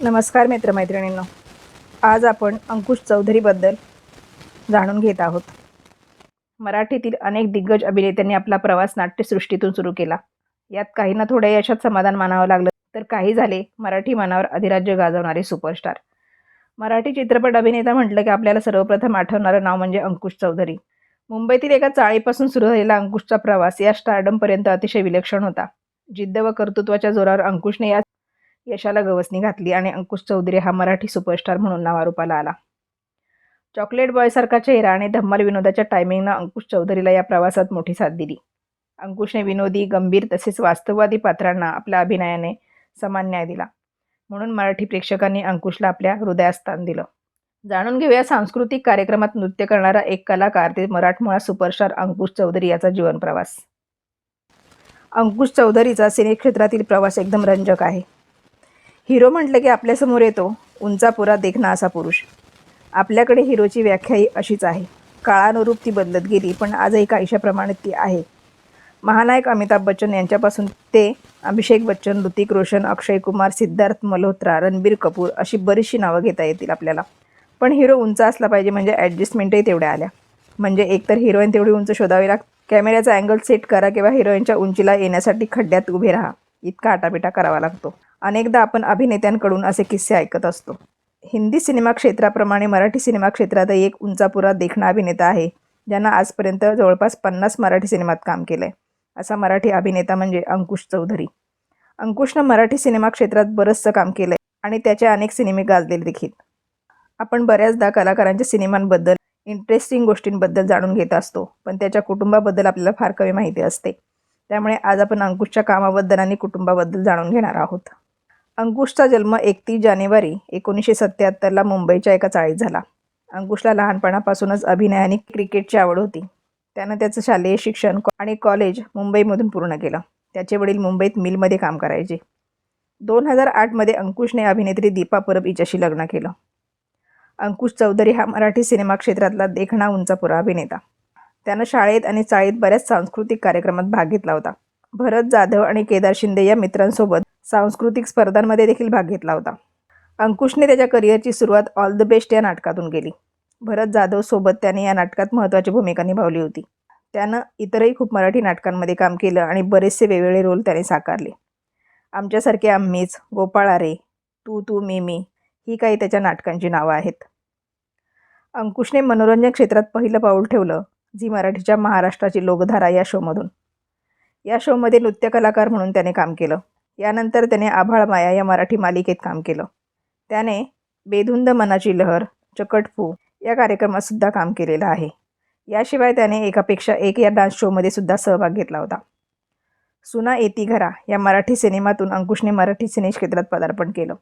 नमस्कार मित्रमैत्रिणींनो. आज आपण अंकुश चौधरीबद्दल जाणून घेत आहोत. मराठीतील अनेक दिग्गज अभिनेत्यांनी आपला प्रवास नाट्यसृष्टीतून सुरू केला. यात काहींना थोड्या यशात समाधान मानावं लागलं तर काही झाले मराठी मनावर अधिराज्य गाजवणारे सुपरस्टार. मराठी चित्रपट अभिनेता म्हटलं की आपल्याला सर्वप्रथम आठवणारं नाव म्हणजे अंकुश चौधरी. मुंबईतील एका चाळीपासून सुरू झालेला अंकुशचा प्रवास या स्टार्डमपर्यंत अतिशय विलक्षण होता. जिद्द व कर्तृत्वाच्या जोरावर अंकुशने या यशाला गवसणी घातली आणि अंकुश चौधरी हा मराठी सुपरस्टार म्हणून नावारूपाला आला. चॉकलेट बॉयसारखा चेहरा आणि धम्माल विनोदाच्या टायमिंगनं अंकुश चौधरीला या प्रवासात मोठी साथ दिली. अंकुशने विनोदी गंभीर तसेच वास्तववादी पात्रांना आपल्या अभिनयाने समान न्याय दिला. म्हणून मराठी प्रेक्षकांनी अंकुशला आपल्या हृदयात स्थान दिलं. जाणून घेऊया सांस्कृतिक कार्यक्रमात नृत्य करणारा एक कलाकार ते मराठमोळा सुपरस्टार अंकुश चौधरी याचा जीवनप्रवास. अंकुश चौधरीचा सिने क्षेत्रातील प्रवास एकदम रंजक आहे. हिरो म्हटलं की आपल्यासमोर येतो उंचापुरा देखणा असा पुरुष. आपल्याकडे हिरोची व्याख्याही अशीच आहे. काळानुरूप ती बदलत गेली पण आजही काहीशाप्रमाणे ती आहे. महानायक अमिताभ बच्चन यांच्यापासून ते अभिषेक बच्चन ऋतिक रोशन अक्षय कुमार सिद्धार्थ मल्होत्रा रणबीर कपूर अशी बरीचशी नावं घेता येतील आपल्याला. पण हिरो उंच असला पाहिजे म्हणजे ॲडजस्टमेंटही तेवढ्या आल्या. म्हणजे एकतर हिरोईन तेवढी उंच शोधावी लाग कॅमेऱ्याचा अँगल सेट करा किंवा हिरोईनच्या उंचीला येण्यासाठी खड्ड्यात उभे राहा. इतका आटापिटा करावा लागतो. अनेकदा आपण अभिनेत्यांकडून असे किस्से ऐकत असतो. हिंदी सिनेमा क्षेत्राप्रमाणे मराठी सिनेमा क्षेत्रातही एक उंचापुरा देखणा अभिनेता आहे ज्यांना आजपर्यंत जवळपास पन्नास मराठी सिनेमात काम केलं आहे असा मराठी अभिनेता म्हणजे अंकुश चौधरी. अंकुशनं मराठी सिनेमा क्षेत्रात बरंचसं काम केलं आहे आणि त्याचे अनेक सिनेमे गाजलेले देखील. आपण बऱ्याचदा कलाकारांच्या सिनेमांबद्दल इंटरेस्टिंग गोष्टींबद्दल जाणून घेत असतो पण त्याच्या कुटुंबाबद्दल आपल्याला फार कमी माहिती असते. त्यामुळे आज आपण अंकुशच्या कामाबद्दल आणि कुटुंबाबद्दल जाणून घेणार आहोत. अंकुशचा जन्म एकतीस जानेवारी एकोणीसशे सत्त्याहत्तरला मुंबईच्या एका चाळीत झाला. अंकुशला लहानपणापासूनच अभिनय आणि क्रिकेटची आवड होती. त्यानं त्याचं शालेय शिक्षण आणि कॉलेज मुंबईमधून पूर्ण केलं. त्याचे वडील मुंबईत मिलमध्ये काम करायचे. दोन हजार आठमध्ये अंकुशने अभिनेत्री दीपा परब हिच्याशी लग्न केलं. अंकुश चौधरी हा मराठी सिनेमा क्षेत्रातला देखणा उंचापुरा अभिनेता त्यानं शाळेत आणि चाळीत बऱ्याच सांस्कृतिक कार्यक्रमात भाग घेतला होता. भरत जाधव आणि केदार शिंदे या मित्रांसोबत सांस्कृतिक स्पर्धांमध्ये देखील भाग घेतला होता. अंकुशने त्याच्या करिअरची सुरुवात ऑल द बेस्ट या नाटकातून केली. भरत जाधव सोबत त्याने या नाटकात महत्त्वाची भूमिका निभावली होती. त्यानं इतरही खूप मराठी नाटकांमध्ये काम केलं आणि बरेचसे वेगवेगळे रोल त्याने साकारले. आमच्यासारखे आम्हीच गोपाळ आरे तू तू मी मी ही काही त्याच्या नाटकांची नावं आहेत. अंकुशने मनोरंजन क्षेत्रात पहिलं पाऊल ठेवलं झी मराठीच्या महाराष्ट्राची लोकधारा या शोमधून. या शोमध्ये नृत्य कलाकार म्हणून त्याने काम केलं. यानंतर त्याने आभाळ माया या मराठी मालिकेत काम केलं. त्याने बेधुंद मनाची लहर चकटफू या कार्यक्रमात सुद्धा काम केलेलं आहे. याशिवाय त्याने एकापेक्षा एक या डान्स शोमध्ये सुद्धा सहभाग घेतला होता. सुना येती घरा या मराठी सिनेमातून अंकुशने मराठी सिने क्षेत्रात पदार्पण केलं.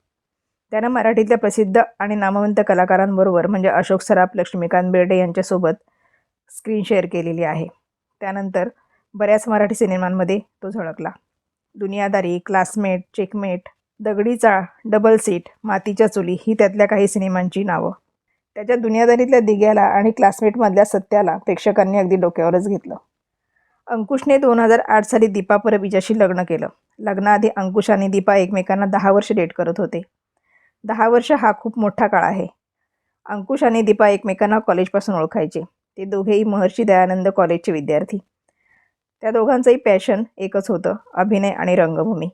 त्यानं मराठीतल्या प्रसिद्ध आणि नामवंत कलाकारांबरोबर म्हणजे अशोक सराफ लक्ष्मीकांत बेर्डे यांच्यासोबत स्क्रीन शेअर केलेली आहे. त्यानंतर बऱ्याच मराठी सिनेमांमध्ये तो झळकला. दुनियादारी क्लासमेट चेकमेट दगडी चाळ डबल सीट मातीच्या चुली ही त्यातल्या काही सिनेमांची नावं. त्याच्या दुनियादारीतल्या दिग्याला आणि क्लासमेटमधल्या सत्याला प्रेक्षकांनी अगदी डोक्यावरच घेतलं. अंकुशने दोन हजार आठ साली दीपा परब हिच्याशी लग्न केलं. लग्नाआधी अंकुश आणि दीपा एकमेकांना दहा वर्ष डेट करत होते. दहा वर्ष हा खूप मोठा काळ आहे. अंकुश आणि दीपा एकमेकांना कॉलेजपासून ओळखायचे. ते दोघेही महर्षी दयानंद कॉलेजचे विद्यार्थी. त्या दोघांचंही पॅशन एकच होतं अभिनय आणि रंगभूमी.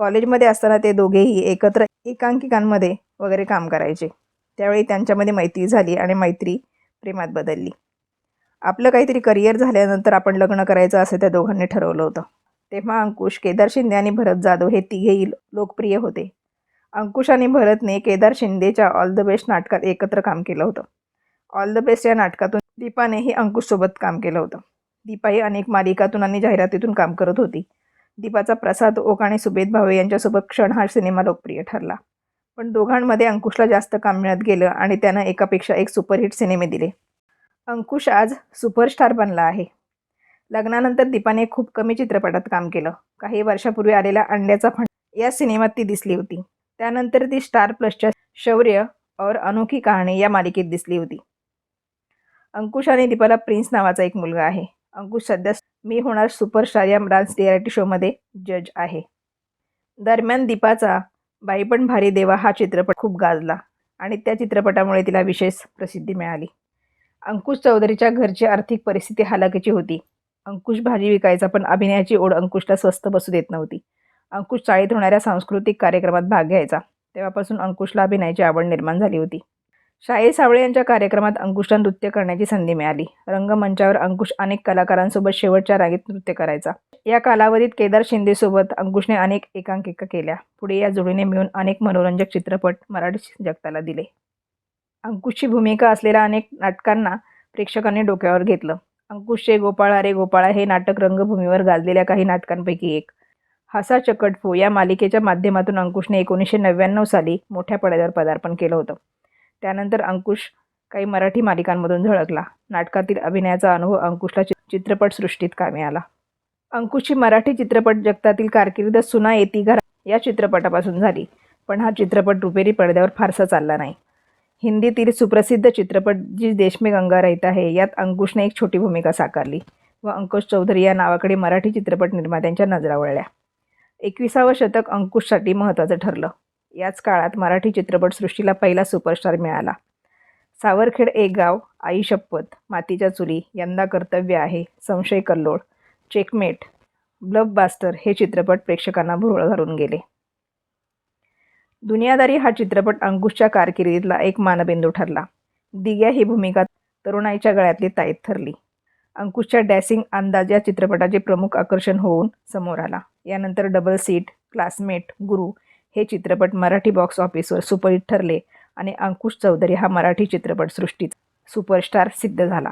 कॉलेजमध्ये असताना ते दोघेही एकत्र एकांकिकांमध्ये वगैरे काम करायचे. त्यावेळी त्यांच्यामध्ये मैत्री झाली आणि मैत्री प्रेमात बदलली. आपलं काहीतरी करिअर झाल्यानंतर आपण लग्न करायचं असं त्या दोघांनी ठरवलं होतं. तेव्हा अंकुश केदार शिंदे आणि भरत जाधव हे तिघेही लोकप्रिय होते. अंकुश आणि भरतने केदार शिंदेच्या ऑल द बेस्ट नाटकात एकत्र काम केलं होतं. ऑल द बेस्ट या नाटकातून दीपानेही अंकुशसोबत काम केलं होतं. दीपाही अनेक मालिकातून आणि जाहिरातीतून काम करत होती. दीपाचा प्रसाद ओक आणि सुबेद भावे यांच्यासोबत क्षण हा सिनेमा लोकप्रिय ठरला. पण दोघांमध्ये अंकुशला जास्त काम मिळत गेलं आणि त्यानं एकापेक्षा एक सुपरहिट सिनेमे दिले. अंकुश आज सुपरस्टार बनला आहे. लग्नानंतर दीपाने खूप कमी चित्रपटात काम केलं. काही वर्षापूर्वी आलेला अंड्याचा फंड या सिनेमात ती दिसली होती. त्यानंतर ती स्टार प्लसच्या शौर्य और अनोखी कहाणी या मालिकेत दिसली होती. अंकुश आणि दीपाला प्रिन्स नावाचा एक मुलगा आहे. अंकुश सध्या मी होणार सुपरस्टार या डान्स रियालिटी शोमध्ये जज आहे. दरम्यान दीपाचा बाई पण भारी देवा हा चित्रपट खूप गाजला आणि त्या चित्रपटामुळे तिला विशेष प्रसिद्धी मिळाली. अंकुश चौधरीच्या घरची आर्थिक परिस्थिती हालाकीची होती. अंकुश भाजी विकायचा पण अभिनयाची ओढ अंकुशला स्वस्त बसू देत नव्हती. अंकुश चाळीत होणाऱ्या सांस्कृतिक कार्यक्रमात भाग घ्यायचा. तेव्हापासून अंकुशला अभिनयाची आवड निर्माण झाली होती. शाहीर सावळे यांच्या कार्यक्रमात अंकुशला नृत्य करण्याची संधी मिळाली. रंगमंचावर अंकुश अनेक कलाकारांसोबत शेवटच्या रागीत नृत्य करायचा. या कालावधीत केदार शिंदेसोबत अंकुशने अनेक एकांकिका केल्या. पुढे या जोडीने मिळून अनेक मनोरंजक चित्रपट मराठी जगताला दिले. अंकुशची भूमिका असलेल्या अनेक नाटकांना प्रेक्षकांनी डोक्यावर घेतलं. अंकुशचे गोपाळा रे गोपाळा हे नाटक रंगभूमीवर गाजलेल्या काही नाटकांपैकी एक. हसा चकटफू या मालिकेच्या माध्यमातून अंकुशने एकोणीसशे नव्याण्णव साली मोठ्या पडद्यावर पदार्पण केलं होतं. त्यानंतर अंकुश काही मराठी मालिकांमधून झळकला. नाटकातील अभिनयाचा अनुभव अंकुशला चित्रपटसृष्टीत कामी आला. अंकुशची मराठी चित्रपट जगतातील कारकिर्द सुना येती घरा या चित्रपटापासून झाली पण हा चित्रपट रुपेरी पडद्यावर फारसा चालला नाही. हिंदीतील सुप्रसिद्ध चित्रपट जी देशमे गंगा रहित आहे यात अंकुशने एक छोटी भूमिका साकारली व अंकुश चौधरी या नावाकडे मराठी चित्रपट निर्मात्यांच्या नजरा वळल्या. एकविसावं शतक अंकुशसाठी महत्त्वाचं ठरलं. याच काळात मराठी चित्रपटसृष्टीला पहिला सुपरस्टार मिळाला. सावरखेड एक गाव आई शपथ मातीच्या चुली यंदा कर्तव्य आहे संशय कल्लोळ चेकमेट ब्लबबास्टर हे चित्रपट प्रेक्षकांना भुरळ घालून गेले. दुनियादारी हा चित्रपट अंकुशच्या कारकिर्दीतला एक मानबिंदू ठरला. दिग्या ही भूमिका तरुणाईच्या गळ्यातली ताईत ठरली. अंकुशच्या डॅसिंग अंदाज या चित्रपटाचे प्रमुख आकर्षण होऊन समोर आला. यानंतर डबल सीट क्लासमेट गुरु हे चित्रपट मराठी बॉक्स ऑफिसवर सुपरहिट ठरले आणि अंकुश चौधरी हा मराठी चित्रपटसृष्टीचा सुपरस्टार सिद्ध झाला.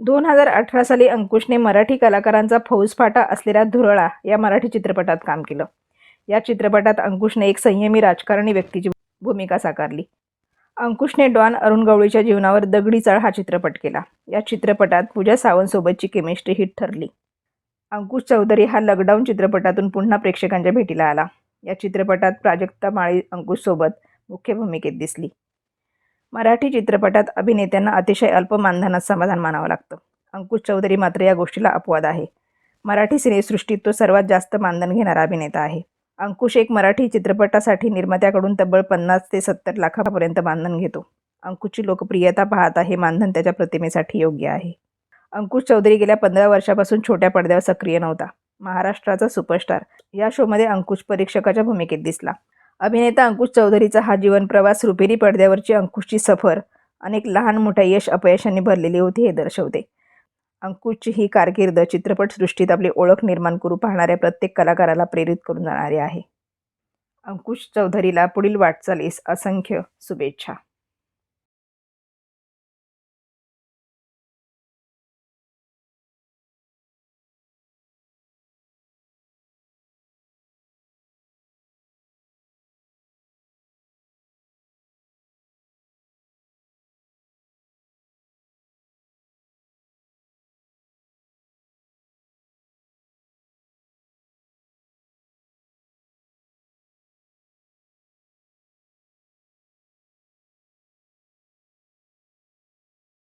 दोन हजार अठरा साली अंकुशने मराठी कलाकारांचा फौजफाटा असलेल्या धुरळा या मराठी चित्रपटात काम केलं. या चित्रपटात अंकुशने एक संयमी राजकारणी व्यक्तीची भूमिका साकारली. अंकुशने डॉन अरुण गवळीच्या जीवनावर दगडी चाळ हा चित्रपट केला. या चित्रपटात पूजा सावंतसोबतची केमिस्ट्री हिट ठरली. अंकुश चौधरी हा लॉकडाऊन चित्रपटातून पुन्हा प्रेक्षकांच्या भेटीला आला. या चित्रपटात प्राजक्ता माळी अंकुशसोबत मुख्य भूमिकेत दिसली. मराठी चित्रपटात अभिनेत्यांना अतिशय अल्प मानधनात समाधान मानावं लागतं. अंकुश चौधरी मात्र या गोष्टीला अपवाद आहे. मराठी सिनेसृष्टीत तो सर्वात जास्त मानधन घेणारा अभिनेता आहे. अंकुश एक मराठी चित्रपटासाठी निर्मात्याकडून तब्बल पन्नास ते सत्तर लाखापर्यंत मानधन घेतो. अंकुशची लोकप्रियता पाहता हे मानधन त्याच्या प्रतिमेसाठी योग्य आहे. अंकुश चौधरी गेल्या पंधरा वर्षापासून छोट्या पडद्यावर सक्रिय नव्हता. महाराष्ट्राचा सुपरस्टार या शोमध्ये अंकुश परीक्षकाच्या भूमिकेत दिसला. अभिनेता अंकुश चौधरीचा हा जीवनप्रवास रुपेरी पडद्यावरची अंकुशची सफर अनेक लहान मोठ्या यश अपयशांनी भरलेली होती हे दर्शवते. अंकुशची ही कारकीर्द चित्रपटसृष्टीत आपली ओळख निर्माण करू पाहणाऱ्या प्रत्येक कलाकाराला प्रेरित करून जाणारी आहे. अंकुश चौधरीला पुढील वाटचालीस असंख्य शुभेच्छा.